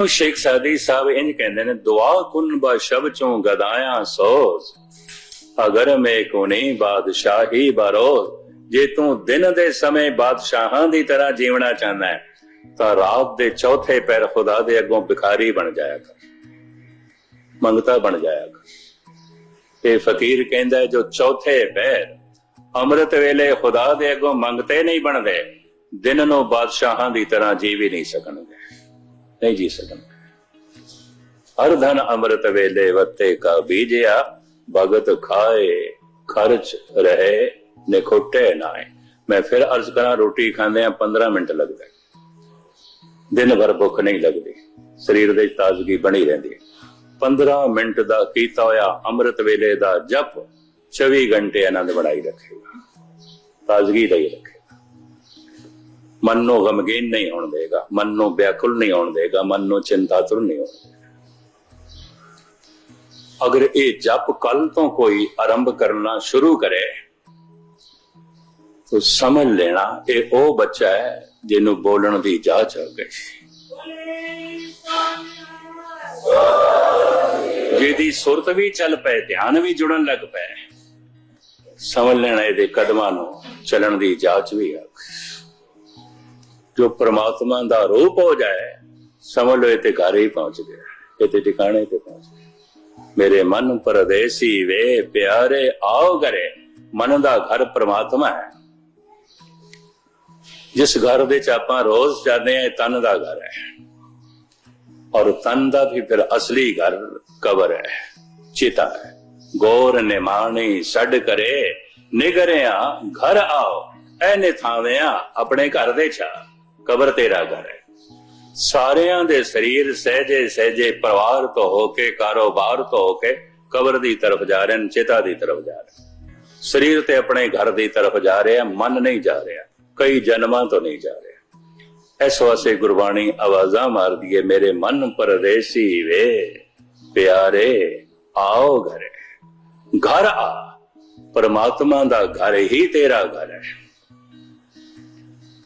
ਨੂੰ ਸ਼ੇਖ ਸਾਦੀ ਸਾਹਿਬ ਇੰਜ ਕਹਿੰਦੇ ਨੇ, ਦੁਆ ਕੁਨ ਬਾ ਸ਼ਬ ਚੋਂ ਗਦਾਇਆ ਸੋਜ਼, ਅਗਰ ਮੈਂ ਕੋਨੀ ਬਾਦਸ਼ਾਹੀ ਬਰੋਜ਼, ਜੇ ਤੂੰ ਦਿਨ ਦੇ ਸਮੇਂ ਬਾਦਸ਼ਾਹਾਂ ਦੀ ਤਰ੍ਹਾਂ ਜੀਵਣਾ ਚਾਹੁੰਦਾ ਹੈ, ਤਾਂ ਰਾਤ ਦੇ ਚੌਥੇ ਪੈਰ ਖੁਦਾ ਦੇ ਅੱਗੋਂ ਭਿਖਾਰੀ ਬਣ ਜਾਇਆ ਕਰ, ਮੰਗਤਾ ਬਣ ਜਾਇਆ ਕਰ। ਇਹ ਫਕੀਰ ਕਹਿੰਦਾ ਜੋ ਚੌਥੇ ਪੈਰ ਅੰਮ੍ਰਿਤ ਵੇਲੇ ਖੁਦਾ ਦੇ ਅੱਗੋਂ ਮੰਗਤੇ ਨਹੀਂ ਬਣਦੇ, ਦਿਨ ਨੂੰ ਬਾਦਸ਼ਾਹਾਂ ਦੀ ਤਰ੍ਹਾਂ ਜੀ ਵੀ ਨਹੀਂ ਸਕਣਗੇ। ਨਹੀਂ ਜੀ ਸਕਣਗੇ ਹਰ ਧਨ ਅੰਮ੍ਰਿਤ ਵੇਲੇ ਵੱਤੇ ਕਾ ਬੀਜਿਆ, ਭਗਤ ਖਾਏ, ਖਰਚ ਰਹੇ, ਨਿਖੁੱਟੇ ਨਾਏ। ਮੈਂ ਫਿਰ ਅਰਜ਼ ਕਰਾਂ, ਰੋਟੀ ਖਾਂਦੇ ਆ 15 ਮਿੰਟ ਲੱਗਦਾ ਦਿਨ ਭਰ ਭੁੱਖ ਨਹੀਂ ਲੱਗਦੀ। ਸਰੀਰ ਦੇ ਤਾਜ਼ਗੀ ਬਣੀ ਰਹਿੰਦੀ ਹੈ। 15 ਮਿੰਟ ਦਾ ਕੀਤਾ ਹੋਇਆ ਅੰਮ੍ਰਿਤ ਵੇਲੇ ਦਾ ਜਪ 24 ਘੰਟੇ ਆਨੰਦ ਬਣਾਈ ਰੱਖੇਗਾ। ਤਾਜ਼ਗੀ ਲਈ ਰੱਖੇ ਮਨ ਨੂੰ ਗਮਗੀਨ ਨਹੀਂ ਹੋਣ ਦੇਗਾ, ਮਨ ਨੂੰ ਬਿਆਕੁਲ ਨਹੀਂ ਹੋਣ ਦੇਗਾ, ਮਨ ਨੂੰ ਚਿੰਤਾਤੁਰ ਨਹੀਂ ਹੋਣ। ਦੇਗਾ ਅਗਰ ਇਹ ਜਪ ਕੱਲ ਤੋਂ ਕੋਈ ਆਰੰਭ ਕਰਨਾ ਸ਼ੁਰੂ ਕਰੇ, ਤਾਂ ਸਮਝ ਲੈਣਾ ਇਹ ਉਹ ਬੱਚਾ ਹੈ ਜਿਹਨੂੰ ਬੋਲਣ ਦੀ ਜਾਚ ਆ ਗਈ। ਜਿਹਦੀ ਸੁਰਤ ਵੀ ਚੱਲ ਪਏ, ਧਿਆਨ ਵੀ ਜੁੜਨ ਲੱਗ ਪਏ, ਸਮਝ ਲੈਣਾ ਇਹਦੇ ਕਦਮਾਂ ਨੂੰ ਚੱਲਣ ਦੀ ਜਾਚ ਵੀ ਆ ਗਈ। ਜੋ ਪ੍ਰਮਾਤਮਾ ਦਾ ਰੂਪ ਹੋ ਜਾਏ, ਸਮਝ ਲਓ ਤੇ ਘਰ ਹੀ ਪਹੁੰਚ ਗਿਆ, ਇਹ ਤੇ ਟਿਕਾਣੇ ਤੇ ਪਹੁੰਚ ਗਏ ਮੇਰੇ ਮਨ ਪਰਦੇਸੀ ਵੇ, ਪਿਆਰੇ ਆਓ ਘਰੇ, ਮਨ ਦਾ ਘਰ ਪ੍ਰਮਾਤਮਾ ਹੈ। ਜਿਸ ਘਰ ਦੇ ਚ ਆਪਾਂ ਰੋਜ਼ ਜਾਂਦੇ ਆ ਤਨ ਦਾ ਘਰ ਹੈ। ਔਰ ਤਨ ਦਾ ਵੀ ਫਿਰ ਅਸਲੀ ਘਰ ਕਬਰ ਹੈ, ਚਿਤਾ ਹੈ। ਗੌਰ ਨਿਮਾਣੀ ਛੱਡ ਕਰੇ ਨਿਗਰਿਆ ਘਰ ਆਓ ਐ ਆ ਆਪਣੇ ਘਰ ਦੇ ਚਾ ਕਬਰ ਤੇਰਾ ਘਰ ਹੈ। ਸਾਰਿਆਂ ਦੇ ਸਰੀਰ ਸਹਿਜੇ ਸਹਿਜੇ ਪਰਿਵਾਰ ਤੋਂ ਹੋ ਕੇ, ਕਾਰੋਬਾਰ ਤੋਂ ਹੋ ਕੇ ਕਬਰ ਦੀ ਤਰਫ ਜਾ ਰਹੇ ਨੇ ਚਿਤਾ ਦੀ ਤਰਫ ਜਾ ਰਹੇ ਸਰੀਰ ਤੇ ਆਪਣੇ ਘਰ ਦੀ ਤਰਫ ਜਾ ਰਿਹਾ, ਮਨ ਨਹੀਂ ਜਾ ਰਿਹਾ, ਕਈ ਜਨਮਾਂ ਤੋਂ ਨਹੀਂ ਜਾ ਰਿਹਾ। ਇਸ ਵਾਸਤੇ ਗੁਰਬਾਣੀ ਆਵਾਜ਼ਾਂ ਮਾਰਦੀ ਹੈ, ਮੇਰੇ ਮਨ ਪਰਦੇਸੀ ਵੇ, ਪਿਆਰੇ, ਆਓ ਘਰੇ। ਘਰ ਆ, ਪਰਮਾਤਮਾ ਦਾ ਘਰ ਹੀ ਤੇਰਾ ਘਰ ਹੈ।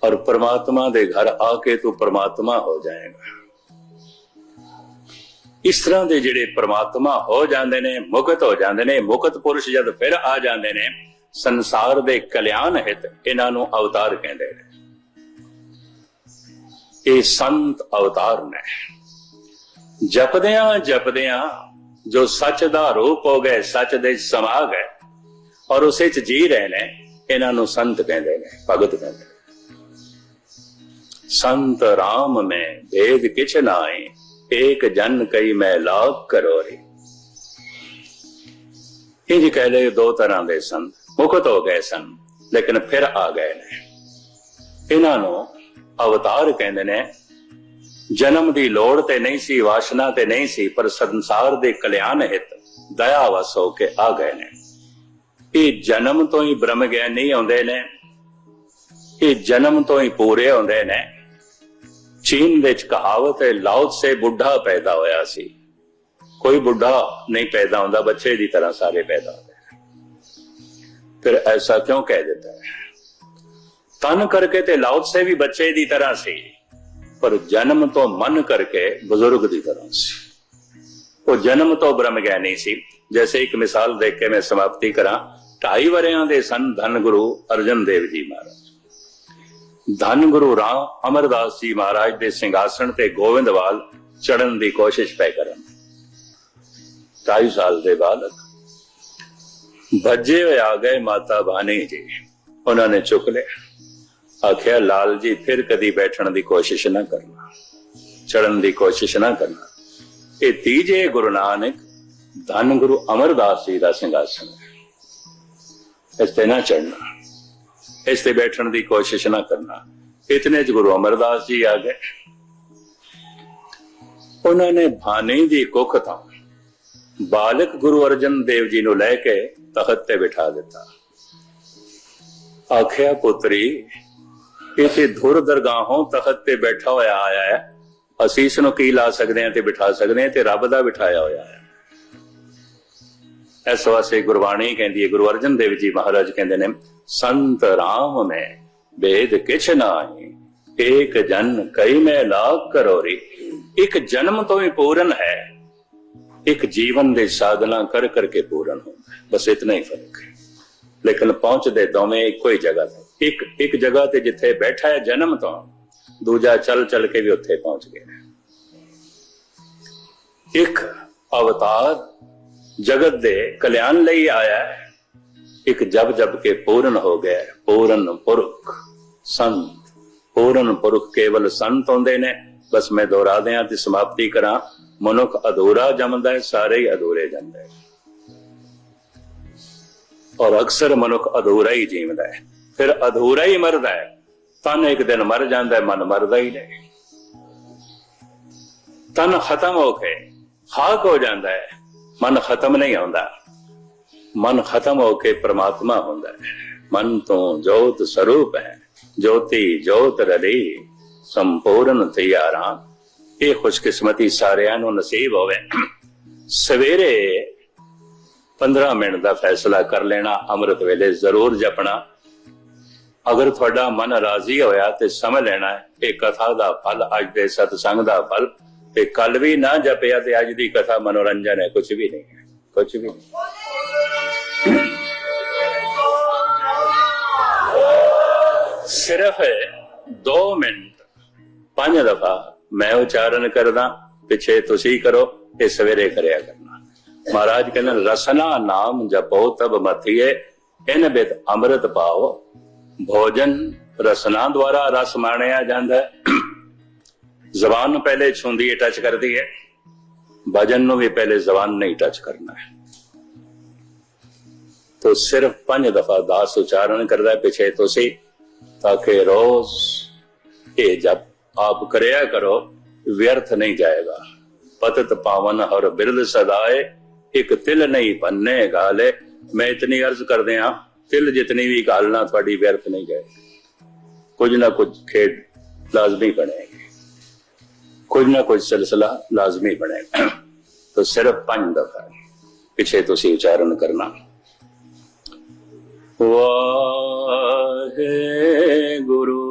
ਔਰ ਪਰਮਾਤਮਾ ਦੇ ਘਰ ਆ ਕੇ ਤੂੰ ਪਰਮਾਤਮਾ ਹੋ ਜਾਏਗਾ। ਇਸ ਤਰ੍ਹਾਂ ਦੇ ਜਿਹੜੇ ਪਰਮਾਤਮਾ ਹੋ ਜਾਂਦੇ ਨੇ, ਮੁਕਤ ਹੋ ਜਾਂਦੇ ਨੇ, ਮੁਕਤ ਪੁਰਸ਼ ਜਦ ਫਿਰ ਆ ਜਾਂਦੇ ਨੇ, ਸੰਸਾਰ ਦੇ ਕਲਿਆਣ ਹਿਤ ਇਹਨਾਂ ਨੂੰ ਅਵਤਾਰ ਕਹਿੰਦੇ ਨੇ। ਇਹ ਸੰਤ ਅਵਤਾਰ ਨੇ। ਜਪਦਿਆਂ ਜਪਦਿਆਂ ਜੋ ਸੱਚ ਦਾ ਰੂਪ ਹੋ ਗਏ, ਸੱਚ ਦੇ ਵਿੱਚ ਸਮਾ ਗਏ ਔਰ ਉਸੇ ਚ ਜੀ ਰਹੇ ਨੇ, ਇਹਨਾਂ ਨੂੰ ਸੰਤ ਕਹਿੰਦੇ ਨੇ, ਭਗਤ ਕਹਿੰਦੇ ਨੇ ਸੰਤ ਰਾਮ ਮੈਂ ਭੇਦ ਕਿਛ ਨਾਏ ਏਕ ਕਈ ਮੈਂ ਲਾਭ ਕਰੋ ਰੇ ਇਹ ਜੀ ਕਹਿ ਲਏ ਦੋ ਤਰ੍ਹਾਂ ਦੇ ਸੰਤ, ਮੁਕਤ ਹੋ ਗਏ ਸਨ, ਲੇਕਿਨ ਫਿਰ ਆ ਗਏ ਨੇ। ਇਹਨਾਂ ਨੂੰ ਅਵਤਾਰ ਕਹਿੰਦੇ ਨੇ, ਜਨਮ ਦੀ ਲੋੜ ਤੇ ਨਹੀਂ ਸੀ, ਵਾਸ਼ਨਾ ਤੇ ਨਹੀਂ ਸੀ, ਪਰ ਸੰਸਾਰ ਦੇ ਕਲਿਆਣ ਹਿਤ, ਦਇਆ ਵਸ ਹੋ ਕੇ ਆ ਗਏ ਨੇ। ਇਹ ਜਨਮ ਤੋਂ ਹੀ ਬ੍ਰਹਮ ਗਿਆਨੀ ਆਉਂਦੇ ਨੇ, ਇਹ ਜਨਮ ਤੋਂ ਹੀ ਪੂਰੇ ਹੁੰਦੇ ਨੇ। ਚੀਨ ਵਿੱਚ ਕਹਾਵਤ ਹੈ, ਲਾਓ ਸੇ ਬੁੱਢਾ ਪੈਦਾ ਹੋਇਆ ਸੀ। ਕੋਈ ਬੁੱਢਾ ਨਹੀਂ ਪੈਦਾ ਹੁੰਦਾ, ਬੱਚੇ ਦੀ ਤਰ੍ਹਾਂ ਸਾਰੇ ਪੈਦਾ ਹੁੰਦੇ ਫਿਰ ਐਸਾ ਕਿਉਂ ਕਹਿ ਦਿੱਤਾ? ਹੈ ਤਨ ਕਰਕੇ ਤੇ ਲਾਓ ਸੇ ਵੀ ਬੱਚੇ ਦੀ ਤਰ੍ਹਾਂ ਸੀ, ਪਰ ਜਨਮ ਤੋਂ ਮਨ ਕਰਕੇ ਬਜ਼ੁਰਗ ਦੀ ਤਰ੍ਹਾਂ ਸੀ। ਉਹ ਜਨਮ ਤੋਂ ਬ੍ਰਹਮ ਗਿਆਨੀ ਸੀ। ਜੈਸੇ ਇੱਕ ਮਿਸਾਲ ਦੇਖ ਕੇ ਮੈਂ ਸਮਾਪਤੀ ਕਰਾਂ, ਢਾਈ ਵਰਿਆਂ ਦੇ ਸਨ ਧੰਨ ਗੁਰੂ ਅਰਜਨ ਦੇਵ ਜੀ ਮਹਾਰਾਜ। ਧੰਨ ਗੁਰੂ ਰਾਮ ਅਮਰਦਾਸ ਜੀ ਮਹਾਰਾਜ ਦੇ ਸਿੰਘਾਸਣ ਤੇ ਗੋਬਿੰਦਵਾਲ ਚੜਨ ਦੀ ਕੋਸ਼ਿਸ਼ ਪੈ ਕਰਨ। 2.5 ਸਾਲ ਦੇ ਬਾਲਕ, ਭੱਜੇ ਹੋਏ ਆ ਗਏ ਮਾਤਾ ਬਾਣੀ ਜੀ। ਉਹਨਾਂ ਨੇ ਚੁੱਕ ਲਿਆ। ਆਖਿਆ, ਲਾਲ ਜੀ, ਫਿਰ ਕਦੀ ਬੈਠਣ ਦੀ ਕੋਸ਼ਿਸ਼ ਨਾ ਕਰਨਾ। ਚੜਨ ਦੀ ਕੋਸ਼ਿਸ਼ ਨਾ ਕਰਨਾ। ਇਹ ਤੀਜੇ ਗੁਰੂ ਨਾਨਕ ਧੰਨ ਗੁਰੂ ਅਮਰਦਾਸ ਜੀ ਦਾ ਸਿੰਘਾਸਣ ਹੈ। ਇਸ ਤੇ ਨਾ ਚੜਨਾ ਇਸ ਤੇ ਬੈਠਣ ਦੀ ਕੋਸ਼ਿਸ਼ ਨਾ ਕਰਨਾ। ਇਤਨੇ ਚ ਗੁਰੂ ਅਮਰਦਾਸ ਜੀ ਆ ਗਏ। ਉਹਨਾਂ ਨੇ ਭਾਨੇ ਦੀ ਕੁੱਖ ਬਾਲਕ ਗੁਰੂ ਅਰਜਨ ਦੇਵ ਜੀ ਨੂੰ ਲੈ ਕੇ ਤਖਤ ਤੇ ਬਿਠਾ ਦਿੱਤਾ। ਆਖਿਆ, ਪੁੱਤਰੀ, ਇਥੇ ਧੁਰ ਦਰਗਾਹੋਂ ਤਖਤ ਤੇ ਬੈਠਾ ਹੋਇਆ ਆਇਆ ਹੈ। ਅਸੀਂ ਇਸ ਨੂੰ ਕੀ ਲਾ ਸਕਦੇ ਹਾਂ ਤੇ ਬਿਠਾ ਸਕਦੇ ਹਾਂ ਤੇ ਰੱਬ ਦਾ ਬਿਠਾਇਆ ਹੋਇਆ ਹੈ। ਇਸ ਵਾਸਤੇ ਗੁਰਬਾਣੀ ਕਹਿੰਦੀ ਹੈ, ਗੁਰੂ ਅਰਜਨ ਦੇਵ ਜੀ ਮਹਾਰਾਜ ਕਹਿੰਦੇ ਨੇ, ਸੰਤ ਰਾਮ ਮੈਂ ਵੇਦ ਕਿਛ ਨਾਹੀ, ਏਕ ਜਨ ਕਈ ਮੈਂ ਲਾਭ ਕਰੋ ਇੱਕ ਜਨਮ ਤੋਂ ਹੀ ਪੂਰਨ ਹੈ। ਇੱਕ ਜੀਵਨ ਦੇ ਸਾਧਨਾ ਕਰ ਕਰਕੇ ਪੂਰਨ ਹੋ। ਬਸ ਇਤਨਾ ਹੀ ਫ਼ਰਕ ਹੈ। ਲੇਕਿਨ ਪਹੁੰਚਦੇ ਦੋਵੇਂ ਇੱਕੋ ਹੀ ਜਗ੍ਹਾ ਤੇ। ਇੱਕ ਇੱਕ ਜਗ੍ਹਾ ਤੇ ਜਿੱਥੇ ਬੈਠਾ ਹੈ ਜਨਮ ਤੋਂ, ਦੂਜਾ ਚੱਲ ਚੱਲ ਕੇ ਵੀ ਉੱਥੇ ਪਹੁੰਚ ਗਿਆ। ਇੱਕ ਅਵਤਾਰ ਜਗਤ ਦੇ ਕਲਿਆਣ ਲਈ ਆਇਆ ਇੱਕ ਜਬ ਜਬ ਕੇ ਪੂਰਨ ਹੋ ਗਿਆ ਪੂਰਨ ਪੁਰਖ, ਸੰਤ, ਪੂਰਨ ਪੁਰਖ ਕੇਵਲ ਸੰਤ ਹੁੰਦੇ ਨੇ। ਬਸ ਮੈਂ ਦੁਹਰਾ ਦਿਆਂ ਤੇ ਸਮਾਪਤੀ ਕਰਾਂ। ਮਨੁੱਖ ਅਧੂਰਾ ਜੰਮਦਾ ਹੈ, ਸਾਰੇ ਹੀ ਅਧੂਰੇ ਜਾਂਦੇ ਔਰ ਅਕਸਰ ਮਨੁੱਖ ਅਧੂਰਾ ਹੀ ਜੀਵਦਾ ਹੈ। ਫਿਰ ਅਧੂਰਾ ਹੀ ਮਰਦਾ ਹੈ। ਤਨ ਇੱਕ ਦਿਨ ਮਰ ਜਾਂਦਾ ਹੈ, ਮਨ ਮਰਦਾ ਹੀ ਨਹੀਂ। ਤਨ ਖਤਮ ਹੋ ਕੇ ਖਾਕ ਹੋ ਜਾਂਦਾ ਹੈ। ਮਨ ਖਤਮ ਨਹੀਂ ਆਉਂਦਾ। ਮਨ ਖਤਮ ਹੋ ਕੇ ਪ੍ਰਮਾਤਮਾ ਹੁੰਦਾ ਹੈ। ਮਨ ਤੋਂ ਜੋਤ ਸਰੂਪ ਹੈ। ਜੋਤੀ ਜੋਤ ਰਲੀ। ਸੰਪੂਰਨ ਤਿਆਰਾਂ। ਇਹ ਖੁਸ਼ਕਿਸਮਤੀ ਸਾਰਿਆਂ ਨੂੰ ਨਸੀਬ ਹੋਵੇ। ਸਵੇਰੇ 15 ਮਿੰਟ ਦਾ ਫੈਸਲਾ ਕਰ ਲੈਣਾ, ਅੰਮ੍ਰਿਤ ਵੇਲੇ ਜ਼ਰੂਰ ਜਪਣਾ। ਅਗਰ ਤੁਹਾਡਾ ਮਨ ਰਾਜ਼ੀ ਹੋਇਆ ਤੇ ਸਮਝ ਲੈਣਾ ਇਹ ਕਥਾ ਦਾ ਫਲ, ਅੱਜ ਦੇ ਸਤਸੰਗ ਦਾ ਫਲ ਤੇ ਕੱਲ ਵੀ ਨਾ ਜਪਿਆ ਤੇ ਅੱਜ ਦੀ ਕਥਾ ਮਨੋਰੰਜਨ ਹੈ ਕੁਝ ਵੀ ਨਹੀਂ ਹੈ ਕੁਝ ਵੀ ਸਿਰਫ 2 ਮਿੰਟ, ਪੰਜ ਦਫਾ ਮੈਂ ਉਚਾਰਨ ਕਰਦਾ, ਪਿੱਛੇ ਤੁਸੀਂ ਕਰੋ, ਇਹ ਸਵੇਰੇ ਕਰਿਆ ਕਰਨਾ। ਮਹਾਰਾਜ ਕਹਿੰਦੇ, ਰਸਨਾ ਨਾਮ ਜਪੋ ਤਬ ਮਥੀਏ ਇਨ ਬਿਤ ਅੰਮ੍ਰਿਤ ਪਾਓ। ਭੋਜਨ ਰਸਨਾ ਦੁਆਰਾ ਰਸ ਮਾਣਿਆ ਜਾਂਦਾ ਹੈ। ਜ਼ਬਾਨ ਨੂੰ ਪਹਿਲੇ ਛੁੰਦੀ ਹੈ ਟੱਚ ਕਰਦੀ ਹੈ। ਭਜਨ ਨੂੰ ਵੀ ਪਹਿਲੇ ਜ਼ਬਾਨ ਨਹੀਂ ਟੱਚ ਕਰਨਾ ਹੈ। ਤੋ ਸਿਰਫ ਪੰਜ ਦਫਾ ਦਾਸ ਉਚਾਰਨ ਕਰਦਾ ਹੈ ਪਿੱਛੇ ਤੁਸੀਂ ਤਾਂ ਕਿ ਰੋਜ਼ ਇਹ ਜਪ ਆਪ ਕਰਿਆ ਕਰੋ, ਵਿਅਰਥ ਨਹੀਂ ਜਾਏਗਾ। ਪਤਤ ਪਾਵਨ ਹਰ ਬਿਰਦ ਸਦਾਏ, ਇੱਕ ਤਿਲ ਨਹੀਂ ਪੰਨੇ ਗਾਲੇ। ਮੈਂ ਇਤਨੀ ਅਰਜ਼ ਕਰਦੇ ਹਾਂ, ਤਿਲ ਜਿਤਨੀ ਵੀ ਗਾਲਣਾ, ਤੁਹਾਡੀ ਵਿਅਰਥ ਨਹੀਂ ਜਾਏਗੀ। ਕੁਝ ਨਾ ਕੁਝ ਖੇਡ ਲਾਜ਼ਮੀ कुछ ना कुछ सिलसिला लाजमी बनेगा तो सिर्फ़ पाँच दफ़ा पीछे तो उच्चारण करना वाहे गुरु